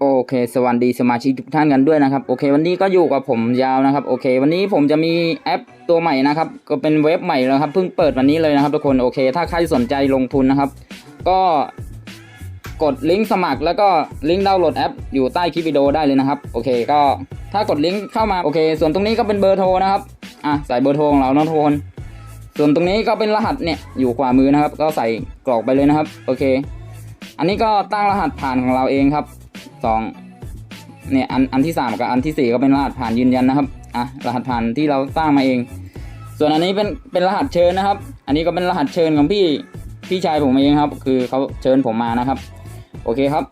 โอเค สวัสดีสมาชิกทุกท่านกันด้วยนะครับ โอเค วันนี้ก็อยู่กับผมยาวนะครับ โอเค วันนี้ผมจะมีแอปตัวใหม่นะครับ ก็เป็นเว็บใหม่แล้วครับ เพิ่งเปิดวันนี้เลยนะครับทุกคน โอเค ถ้าใครสนใจลงทุนนะครับ ก็กดลิงก์สมัครแล้วก็ลิงก์ดาวน์โหลดแอปอยู่ใต้คลิปวิดีโอได้เลยนะครับ โอเค ก็ถ้ากดลิงก์เข้ามา โอเค ส่วนตรงนี้ก็เป็นเบอร์โทรนะครับ อะ ใส่เบอร์โทรของเรานะทุกคน ส่วนตรงนี้ก็เป็นรหัสเนี่ย อยู่ขวามือนะครับ ก็ใส่กรอกไปเลยนะครับ โอเค อันนี้ก็ตั้งรหัสผ่านของเราเองครับ สองเนี่ยอันอันที่สามกับอันที่สี่ก็เป็นรหัสผ่านยืนยันนะครับอะรหัสผ่านที่เราสร้างมาเอง ส่วนอันนี้เป็นเป็นรหัสเชิญนะครับ อันนี้ก็เป็นรหัสเชิญของพี่พี่ชายผมเองครับ คือเขาเชิญผมมานะครับ โอเคครับ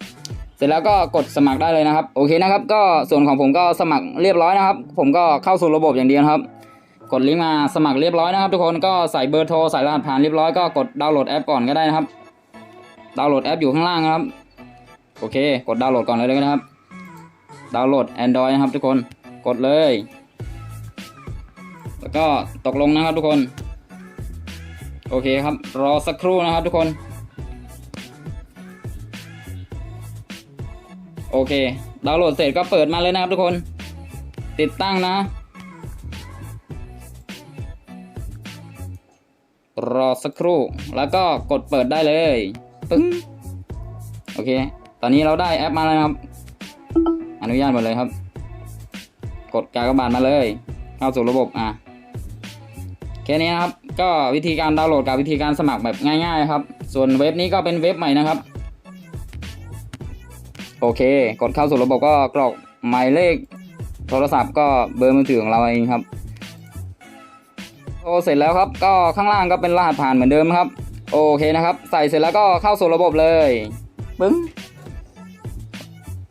เสร็จแล้วก็กดสมัครได้เลยนะครับ โอเคนะครับ ก็ส่วนของผมก็สมัครเรียบร้อยนะครับ ผมก็เข้าสู่ระบบอย่างเดียวครับ กดลิงก์มาสมัครเรียบร้อยนะครับ ทุกคนก็ใส่เบอร์โทรใส่รหัสผ่านเรียบร้อยก็กดดาวน์โหลดแอปก่อนก็ได้นะครับดาวน์โหลดแอปอยู่ข้างล่างครับ โอเค กดดาวน์โหลดก่อนเลยเลยนะครับ ดาวน์โหลด Android นะครับทุกคน กดเลย แล้วก็ตกลงนะครับทุกคน โอเคครับ รอสักครู่นะครับทุกคน โอเค ดาวน์โหลดเสร็จก็เปิดมาเลยนะครับทุกคน ติดตั้งนะ รอสักครู่ แล้วก็กดเปิดได้เลย ปึ้ง โอเค ตอนนี้เราได้แอปมาแล้วครับ อนุญาตหมดเลยครับ กดกากบาทมาเลย เข้าสู่ระบบอะแค่นี้นครับ ก็วิธีการดาวน์โหลดกับวิธีการสมัครแบบง่าย ๆ ครับ ส่วนเว็บนี้ก็เป็นเว็บใหม่นะครับ โอเค กดเข้าสู่ระบบก็กรอกหมายเลข โทรศัพท์ก็เบอร์มือถือของเราเองครับโอเสร็จแล้วครับ ก็ข้างล่างก็เป็นรหัสผ่านเหมือนเดิมครับ โอเคนะครับ ใส่เสร็จแล้วก็เข้าสู่ระบบเลย ปึ้ง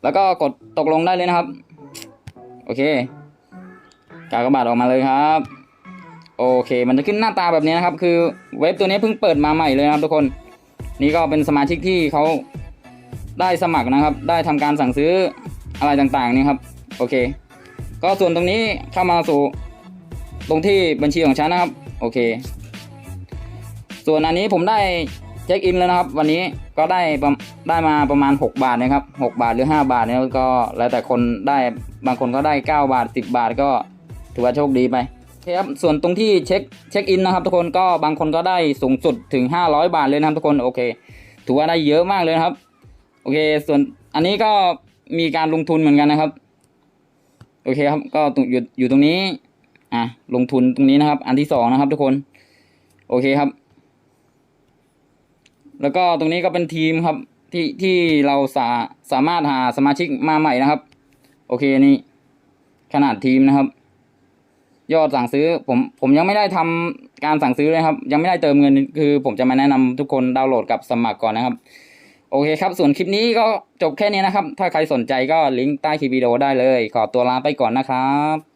แล้วก็กดตกลงได้เลยนะครับ โอเค กากบาทออกมาเลยครับ โอเค มันจะขึ้นหน้าตาแบบนี้นะครับ คือเว็บตัวนี้เพิ่งเปิดมาใหม่เลยนะครับทุกคน นี่ก็เป็นสมาชิกที่เขาได้สมัครนะครับ ได้ทำการสั่งซื้ออะไรต่างๆนี่ครับ โอเค ก็ส่วนตรงนี้เข้ามาสู่ตรงที่บัญชีของฉันนะครับ โอเค ส่วนอันนี้ผมได้ เช็คอินแล้วนะครับ วันนี้ก็ได้ได้มาประมาณ 6 บาทนะครับ 6 บาทหรือ 5 บาทเนี่ยก็แล้วแต่คนได้บางคนก็ได้ 9 บาท 10 บาทก็ถือว่าโชคดีไปโอเคครับส่วนตรงที่เช็คเช็คอินนะครับทุกคนก็บางคนก็ได้สูงสุดถึง 500 บาทเลยนะครับทุกคนโอเค ถือว่าได้เยอะมากเลยครับ โอเค ส่วนอันนี้ก็มีการลงทุนเหมือนกันนะครับ โอเคครับก็อยู่อยู่ตรงนี้อะลงทุนตรงนี้นะครับ อันที่สองนะครับทุกคน โอเคครับ แล้วก็ตรงนี้ก็เป็นทีมครับที่ที่เราสาสามารถหาสมาชิกมาใหม่นะครับ โอเคนี่ขนาดทีมนะครับ ยอดสั่งซื้อผมผมยังไม่ได้ทำการสั่งซื้อเลยครับ ยังไม่ได้เติมเงินคือ ผมจะมาแนะนำทุกคนดาวน์โหลดกับสมัครก่อนนะครับ โอเคครับ ส่วนคลิปนี้ก็จบแค่นี้นะครับ ถ้าใครสนใจก็ลิงก์ใต้คลิปวิดีโอได้เลย ขอตัวลาไปก่อนนะครับ